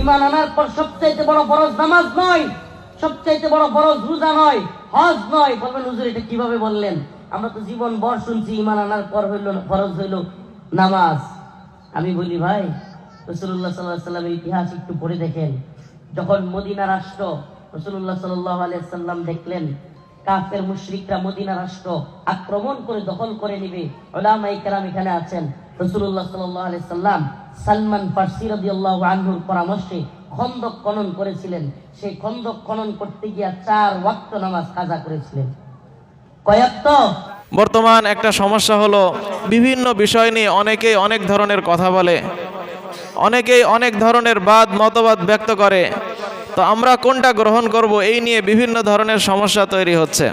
ইমান আনার পর সবচাইতে বড় ফরজ নামাজ নয়, সবচাইতে বড় ফরজ রোজা নয়, হজ নয়। বলবেন, হুজুর, এটা কীভাবে বললেন? আমরা তো জীবন ভর শুনছি ইমান আনার পর হইল, ফরজ হইল নামাজ। আমি বলি, ভাই রসুল্লাহ সাল্লাহ সাল্লামের ইতিহাস একটু পড়ে দেখেন। যখন মদিনা রাষ্ট্র রসুল্লাহ সাল্লাহ আলিয়াল্লাম দেখলেন, কাফের মুশরিকরা মদিনা রাষ্ট্র আক্রমণ করে দখল করে নিবে। ওলামাই কেরাম এখানে আছেন রসুল্লাহ সাল্লাহ আলি সাল্লাম। সালমান ফার্সি রাদিয়াল্লাহু আনহুর পরামর্শে খন্দক খনন করেছিলেন। সেই খন্দক খনন করতে গিয়া চার ওয়াক্ত নামাজ কাজা করেছিলেন। কয়াক্ত বর্তমান একটা সমস্যা হলো, বিভিন্ন বিষয় নিয়ে অনেকেই অনেক ধরনের কথা বলে, অনেকেই অনেক ধরনের বাদ, মতবাদ ব্যক্ত করে। তো আমরা কোনটা গ্রহণ করব এই নিয়ে বিভিন্ন ধরনের সমস্যা তৈরি হচ্ছে।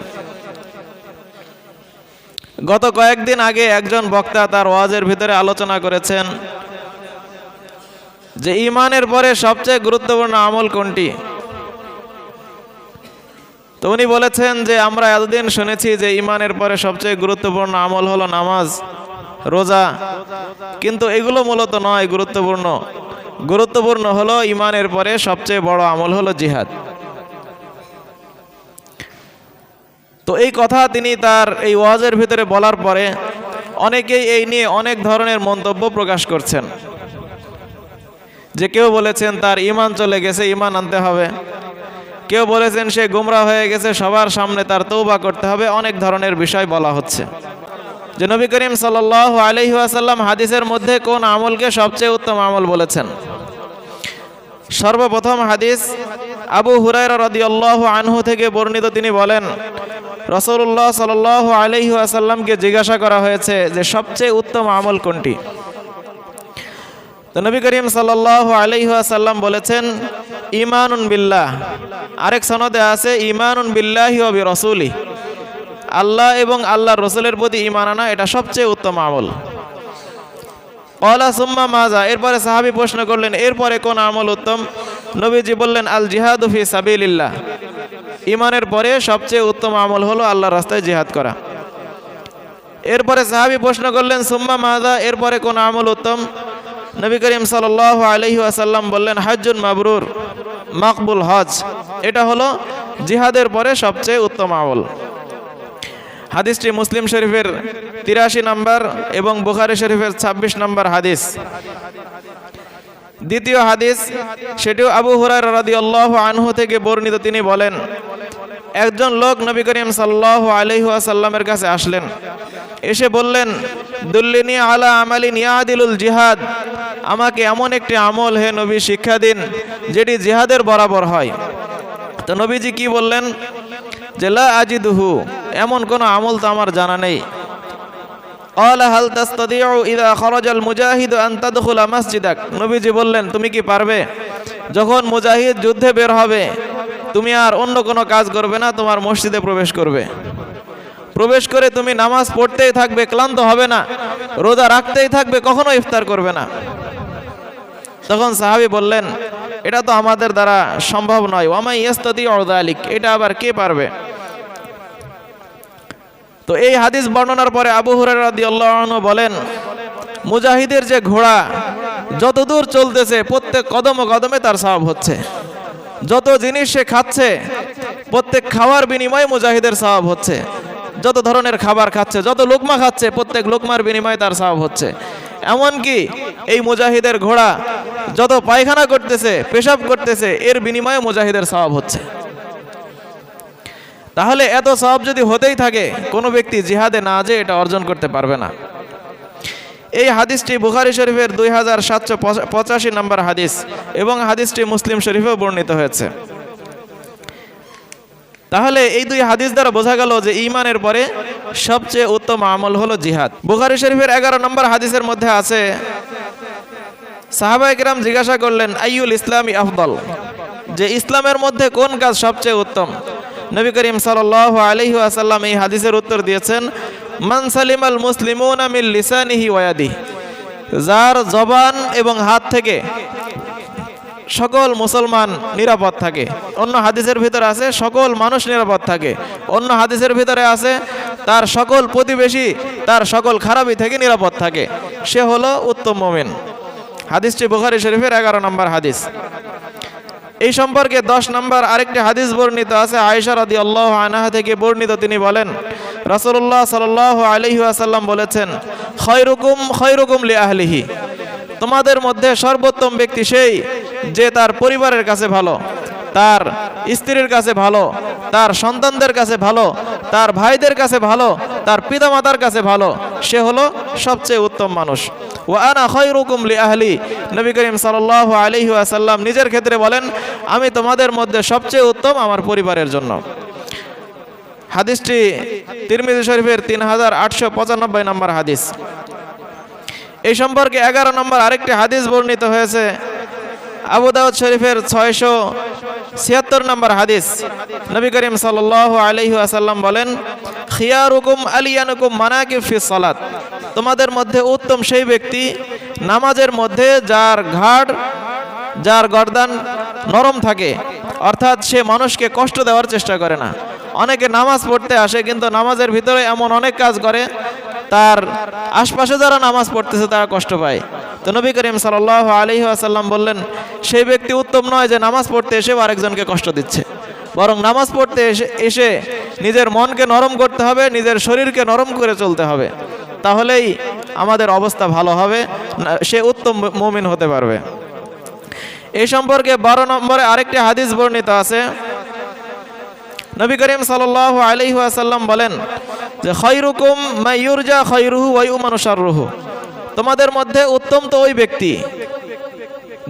গত কয়েকদিন আগে একজন বক্তা তার ওয়াজের ভিতরে আলোচনা করেছেন যে ইমানের পরে সবচেয়ে গুরুত্বপূর্ণ আমল কোনটি? তো উনি বলেছেন যে আমরা এতদিন শুনেছি যে ইমানের পরে সবচেয়ে গুরুত্বপূর্ণ আমল হলো নামাজ, রোজা। কিন্তু এগুলো মূলত নয়, গুরুত্বপূর্ণ। গুরুত্বপূর্ণ হলো ইমানের পরে সবচেয়ে বড় আমল হলো জিহাদ। তো এই কথা তিনি তার এই ওয়াজের ভিতরে বলার পরে অনেকেই এই নিয়ে অনেক ধরনের মন্তব্য প্রকাশ করছেন। যে কেউ বলেছেন তার ইমান চলে গেছে ইমান আনতে হবে। কেউ বলেছেন সে গুমরা হয়ে গেছে, সবার সামনে তার তৌবা করতে হবে, অনেক ধরনের বিষয় বলা হচ্ছে। যে নবী করিম সাল আলহি আসাল্লাম হাদিসের মধ্যে কোন আমলকে সবচেয়ে উত্তম আমল বলেছেন? সর্বপ্রথম হাদিস আবু হুরায়রা রাদিয়াল্লাহু আনহু থেকে বর্ণিত, তিনি বলেন রসুল্লাহ সাল আলহি আসাল্লামকে জিজ্ঞাসা করা হয়েছে যে সবচেয়ে উত্তম আমল কোনটি? তো নবী করিম সাল্লাহ আলহাসাল্লাম বলেছেন, ইমানুন বিল্লাহ। আরেক সনদে আছে, ইমানুন বিল্লাহি অবি রসুলি আল্লাহ এবং আল্লাহ রসুলের প্রতি ইমান আনা এটা সবচেয়ে উত্তম আমল। কলা সুম্মা মাজা এরপরে সাহাবি প্রশ্ন করলেন, এরপরে কোন আমল উত্তম? নবীজি বললেন আল জিহাদুফি সাবিল্লাহ ইমানের পরে সবচেয়ে উত্তম আমল হলো আল্লাহ রাস্তায় জিহাদ করা। এরপরে সাহাবি প্রশ্ন করলেন, সুম্মা মাজা এরপরে কোন আমল উত্তম? নবী করিম সাল আলহি আসাল্লাম বললেন হাজুন মাবরুর, মাকবুল হজ। এটা হলো জিহাদের পরে সবচেয়ে উত্তম আমল। হাদিসটি মুসলিম শরীফের তিরাশি নম্বর এবং বুখারি শরীফের ২৬ নম্বর হাদিস। দ্বিতীয় হাদিস, সেটিও আবু হুরার রাদি আনহু থেকে বর্ণিত। তিনি বলেন একজন লোক নবী করিম সাল্লাহ আলহাসাল্লামের কাছে আসলেন। এসে বললেন, দুল্লিনী আলা আমালি ইয়াদিলুল জিহাদ। আমাকে এমন একটি আমল হে নবী, শিক্ষা দিন, যেটি জিহাদের বরাবর হয়। তো নবীজি কি বললেন, যে লা আজিদুহু, এমন কোনো আমল তো আমার জানা নেই। ইদা মুজাহিদ নবীজি বললেন, তুমি কি পারবে? যখন মুজাহিদ যুদ্ধে বের হবে তুমি আর অন্য কোনো কাজ করবে না, তোমার মসজিদে প্রবেশ করবে। প্রবেশ করে তুমি নামাজ পড়তেই থাকবে, ক্লান্ত হবে না। রোজা রাখতেই থাকবে, কখনো ইফতার করবে না। তখন সাহাবি বললেন, এটা তো আমাদের দ্বারা সম্ভব নয়। ওয়ামাই ইস্তাদি অর্দালিক এটা আবার কে পারবে? তো এই হাদিস বর্ণনার পরে আবু হুরারদি বলেন, মুজাহিদের যে ঘোড়া যতদূর চলতেছে, প্রত্যেক কদম কদমে তার স্বভাব হচ্ছে। যত জিনিস সে খাচ্ছে, প্রত্যেক খাওয়ার বিনিময়ে মুজাহিদের স্বভাব হচ্ছে। যত ধরনের খাবার খাচ্ছে, যত লোকমা খাচ্ছে, প্রত্যেক লোকমার বিনিময়ে তার স্বভাব হচ্ছে। এমনকি এই মুজাহিদের ঘোড়া যত পায়খানা করতেছে, পেশাব করতেছে, এর বিনিময়ে মুজাহিদের স্বভাব হচ্ছে। তাহলে এত সব যদি হতেই থাকে, কোনো ব্যক্তি জিহাদে না যে এটা অর্জন করতে পারবে না। এই হাদিসটি বুখারি শরীফের দুই হাজার সাতশো পঁচাশি নম্বর হাদিস এবং হাদিসটি মুসলিম শরীফেও বর্ণিত হয়েছে। তাহলে এই দুই হাদিস দ্বারা বোঝা গেল যে ইমানের পরে সবচেয়ে উত্তম আমল হলো জিহাদ। বুখারি শরীফের এগারো নম্বর হাদিসের মধ্যে আছে সাহাবাইকরাম জিজ্ঞাসা করলেন আইউল ইসলামী আফদল? যে ইসলামের মধ্যে কোন কাজ সবচেয়ে উত্তম? নবী করিম সাল আলহি আসাল্লাম এই হাদিসের উত্তর দিয়েছেন মান সালিম আল মুসলিমুন আমিল লিসানিহি ওয়াদি যার জবান এবং হাত থেকে সকল মুসলমান নিরাপদ থাকে। অন্য হাদিসের ভিতরে আছে, সকল মানুষ নিরাপদ থাকে। অন্য হাদিসের ভিতরে আছে, তার সকল প্রতিবেশী, তার সকল খারাপি থেকে নিরাপদ থাকে। সে হলো উত্তম মোমেন। হাদিসটি বুখারি শরীফের এগারো নম্বর হাদিস। এই সম্পর্কে দশ নম্বর আরেকটি হাদিস বর্ণিত আছে, আয়েশা রাদি আল্লাহ আনাহা থেকে বর্ণিত। তিনি বলেন রাসুল্লাহ সাল আলাইহি আসাল্লাম বলেছেন, খয়রুকুম খয়রুকুম লি আহলিহি তোমাদের মধ্যে সর্বোত্তম ব্যক্তি সেই যে তার পরিবারের কাছে ভালো। তার স্ত্রীর কাছে ভালো, তার সন্তানদের কাছে ভালো, তার ভাইদের কাছে ভালো, তার পিতামাতার কাছে ভালো, সে হলো সবচেয়ে উত্তম মানুষ। ও আনা খয়রুকুম লি আহলি নবী করিম সাল্লাল্লাহু আলাইহি ওয়াসাল্লাম নিজের ক্ষেত্রে বলেন, আমি তোমাদের মধ্যে সবচেয়ে উত্তম আমার পরিবারের জন্য। হাদিসটি তিরমিজি শরীফের তিন হাজার আটশো পঁচানব্বই নম্বর হাদিস। এই সম্পর্কে এগারো নম্বর আরেকটি হাদিস বর্ণিত হয়েছে। আবু দাউদ শরীফের ছয়শো ছিয়াত্তর নম্বর হাদিস। নবী করিম সাল্লাল্লাহু আলাইহি আসাল্লাম বলেন, খিয়ারুকুম আলিয়ানুকুম মানাকিব ফি সালাত। তোমাদের মধ্যে উত্তম সেই ব্যক্তি নামাজের মধ্যে যার ঘাড়, যার গর্দান নরম থাকে, অর্থাৎ সে মানুষকে কষ্ট দেওয়ার চেষ্টা করে না। অনেকে নামাজ পড়তে আসে, কিন্তু নামাজের ভিতরে এমন অনেক কাজ করে, তার আশপাশে যারা নামাজ পড়তেছে তারা কষ্ট পায়। তো নবী করিম সাল্লাহ আলহি আসাল্লাম বললেন, সেই ব্যক্তি উত্তম নয় যে নামাজ পড়তে এসেও আরেকজনকে কষ্ট দিচ্ছে। বরং নামাজ পড়তে এসে এসে নিজের মনকে নরম করতে হবে, নিজের শরীরকে নরম করে চলতে হবে। তাহলেই আমাদের অবস্থা ভালো হবে সে উত্তম মুমিন হতে পারবে। এই সম্পর্কে বারো নম্বরে আরেকটি হাদিস বর্ণিত আছে। নবী করিম সাল্লাল্লাহু আলাইহি ওয়াসাল্লাম বলেন যে, খৈরুকুম মাইয়ুরজা খৈরুহু ওয়াই উমানুসারুহু তোমাদের মধ্যে উত্তম তো ওই ব্যক্তি,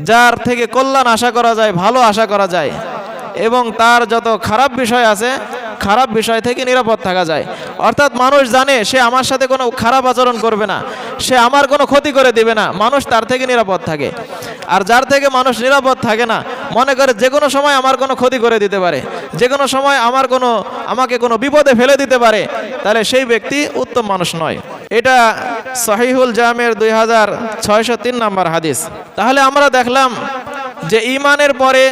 যার থেকে কল্যাণ আশা করা যায়, ভালো আশা করা যায়, এবং তার যত খারাপ বিষয় আছে, খারাপ বিষয় থেকে নিরাপদ থাকা যায়। অর্থাৎ মানুষ জানে, সে আমার সাথে কোনো খারাপ আচরণ করবে না, সে আমার কোনো ক্ষতি করে দিবে না, মানুষ তার থেকে নিরাপদ থাকে। আর যার থেকে মানুষ নিরাপদ থাকে না, মনে করে যে কোনো সময় আমার কোনো ক্ষতি করে দিতে পারে, যে কোনো সময় আমার কোনো, আমাকে কোনো বিপদে ফেলে দিতে পারে, তাহলে সেই ব্যক্তি উত্তম মানুষ নয়। এটা সহিহুল জামের দুই হাজার ছয়শো তিন নম্বর হাদিস। তাহলে আমরা দেখলাম যে ইমানের পরে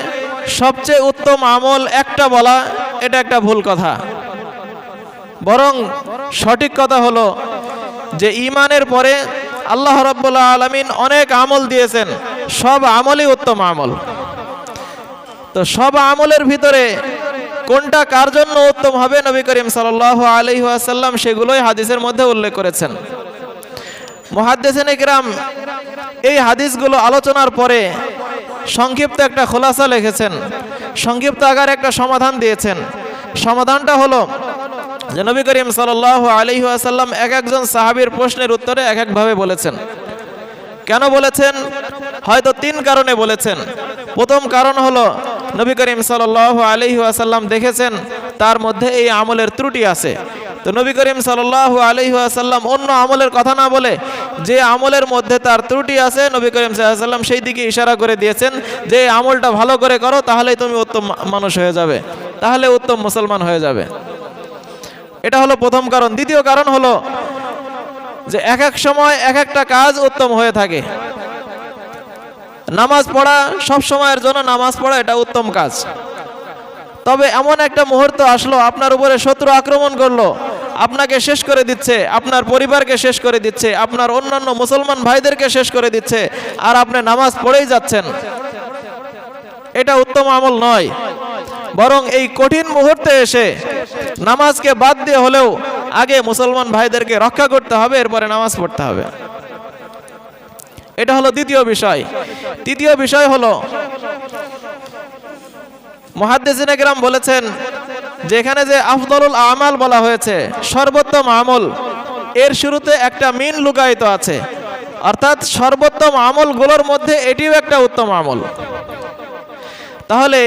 সবচেয়ে উত্তম আমল একটা বলা, এটা একটা ভুল কথা। বরং সঠিক কথা হলো যে ইমানের পরে আল্লাহ রব্বুল্লাহ আলমিন অনেক আমল দিয়েছেন, সব আমলই উত্তম আমল। তো সব আমলের ভিতরে কোনটা কার জন্য উত্তম হবে? নবী করিম সাল্লাহ আসাল্লাম সেগুলোই হাদিসের মধ্যে উল্লেখ করেছেন। মহাদ্দেসেন এই হাদিসগুলো আলোচনার পরে সংক্ষিপ্ত একটা খোলাসা লিখেছেন, সংক্ষিপ্ত আকারে একটা সমাধান দিয়েছেন। সমাধানটা হলো যে নবী করিম সাল্লাহ আসাল্লাম এক একজন সাহাবীর প্রশ্নের উত্তরে এক একভাবে বলেছেন। কেন বলেছেন? হয়তো তিন কারণে বলেছেন। প্রথম কারণ হলো নবী করিম সাল্লাহ আলহি আসাল্লাম দেখেছেন, তার মধ্যে এই আমলের ত্রুটি আছে। তো নবী করিম সাল্লাহ আলহি আসাল্লাম অন্য আমলের কথা না বলে যে আমলের মধ্যে তার ত্রুটি আছে, নবী করিম সাল্লাম সেই দিকে ইশারা করে দিয়েছেন যে আমলটা ভালো করে করো, তাহলেই তুমি উত্তম মানুষ হয়ে যাবে, তাহলে উত্তম মুসলমান হয়ে যাবে। এটা হলো প্রথম কারণ। দ্বিতীয় কারণ হলো যে এক এক সময় এক একটা কাজ উত্তম হয়ে থাকে। নামাজ পড়া সব সময়ের জন্য নামাজ পড়া এটা উত্তম কাজ। তবে এমন একটা মুহূর্ত আসলো, আপনার উপরে শত্রু আক্রমণ করল, আপনাকে শেষ করে দিচ্ছে, আপনার পরিবারকে শেষ করে দিচ্ছে, আপনার অন্যান্য মুসলমান ভাইদেরকে শেষ করে দিচ্ছে, আর আপনি নামাজ পড়েই যাচ্ছেন। এটা উত্তম আমল নয়। বরং এই কঠিন মুহূর্তে এসে নামাজকে বাদ দিয়ে হলেও আগে মুসলমান ভাইদেরকে রক্ষা করতে হবে, এরপরে নামাজ পড়তে হবে। এটা হলো দ্বিতীয় বিষয়। তৃতীয় বিষয় হলো, মহাদ্দেসিন বলেছেন যে এখানে যে আফদলুল আমাল বলা হয়েছে, সর্বোত্তম আমল, এর শুরুতে একটা মিন লুকায়িত আছে। অর্থাৎ সর্বোত্তম আমলগুলোর মধ্যে এটিও একটা উত্তম আমল। তাহলে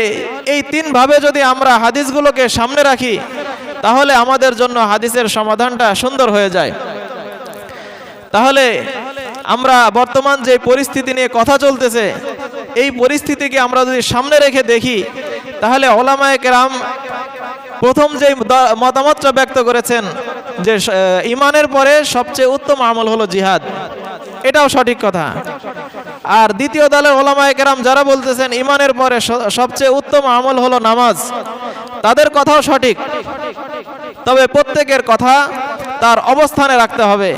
এই তিন ভাবে যদি আমরা হাদিসগুলোকে সামনে রাখি, তাহলে আমাদের জন্য হাদিসের সমাধানটা সুন্দর হয়ে যায়। তাহলে আমরা বর্তমান যে পরিস্থিতি নিয়ে কথা চলতেছে, এই পরিস্থিতিকে আমরা যদি সামনে রেখে দেখি, তাহলে ওলামায়ে কেরাম প্রথম যে মতামতটা ব্যক্ত করেছেন যে ইমানের পরে সবচেয়ে উত্তম আমল হলো জিহাদ। এটাও সঠিক কথা। আর দ্বিতীয় দলের ওলামায়ে কেরাম যারা বলতেছেন ইমানের পরে সবচেয়ে উত্তম আমল হলো নামাজ। তাদের কথাও সঠিক। তবে প্রত্যেকের কথা তার অবস্থানে রাখতে হবে।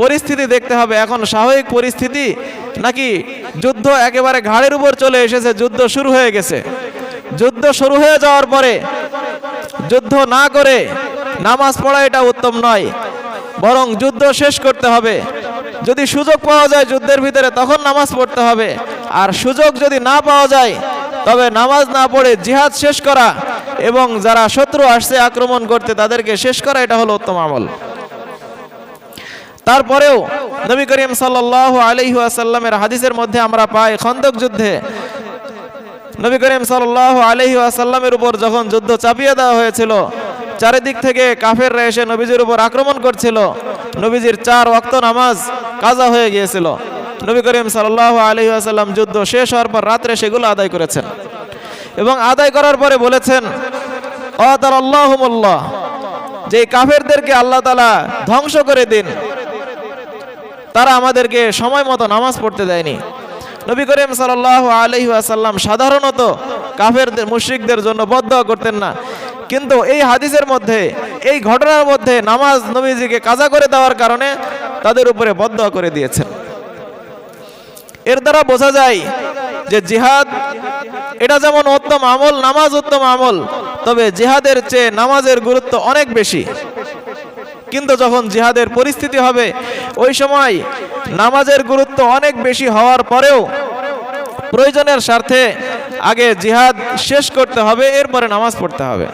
পরিস্থিতি দেখতে হবে। এখন স্বাভাবিক পরিস্থিতি নাকি যুদ্ধ একেবারে ঘাড়ের উপর চলে এসেছে, যুদ্ধ শুরু হয়ে গেছে। যুদ্ধ শুরু হয়ে যাওয়ার পরে যুদ্ধ না করে নামাজ পড়া এটা উত্তম নয়। বরং যুদ্ধ শেষ করতে হবে। যদি সুযোগ পাওয়া যায় যুদ্ধের ভিতরে, তখন নামাজ পড়তে হবে। আর সুযোগ যদি না পাওয়া যায়, তবে নামাজ না পড়ে জিহাদ শেষ করা এবং যারা শত্রু আসছে, আক্রমণ করতে তাদেরকে শেষ করা এটা হলো উত্তম আমল। তারপরেও নবী করিম সাল্লাহ আলহি আসাল্লামের হাদিসের মধ্যে আমরা পাই, খন্দক যুদ্ধে নবী করিম সাল্লাহ আলহি আসাল্লামের উপর যখন যুদ্ধ চাপিয়ে দেওয়া হয়েছিল, চারিদিক থেকে কাফেররা এসে নবীজির উপর আক্রমণ করছিল। নবীজির চার ওয়াক্ত নামাজ কাজা হয়ে গিয়েছিল। নবী করিম সাল্লাহ আলহি আসাল্লাম যুদ্ধ শেষ হওয়ার পর রাত্রে সেগুলো আদায় করেছেন। এবং আদায় করার পরে বলেছেন যে কাফেরদেরকে আল্লাহ তালা ধ্বংস করে দিন, তারা আমাদেরকে সময় মতো নামাজ পড়তে দেয়নি। নবী করিম সাল্লাহ আলহি আসাল্লাম সাধারণত কাফেরদের, মুশ্রিকদের জন্য বদ্ধ করতেন না। কিন্তু এই হাদিসের মধ্যে, এই ঘটনার মধ্যে নামাজ নবীজিকে কাজা করে দেওয়ার কারণে তাদের উপরে বদ্ধ করে দিয়েছেন। এর দ্বারা বোঝা যায় যে জিহাদ, এটা যেমন উত্তম আমল, নামাজ উত্তম আমল তবে জেহাদের চেয়ে নামাজের গুরুত্ব অনেক বেশি। কিন্তু যখন জিহাদের পরিস্থিতি হবে, ওই সময় নামাজের গুরুত্ব অনেক বেশি হওয়ার পরেও প্রয়োজনের স্বার্থে আগে জিহাদ শেষ করতে হবে, এরপরে নামাজ পড়তে হবে।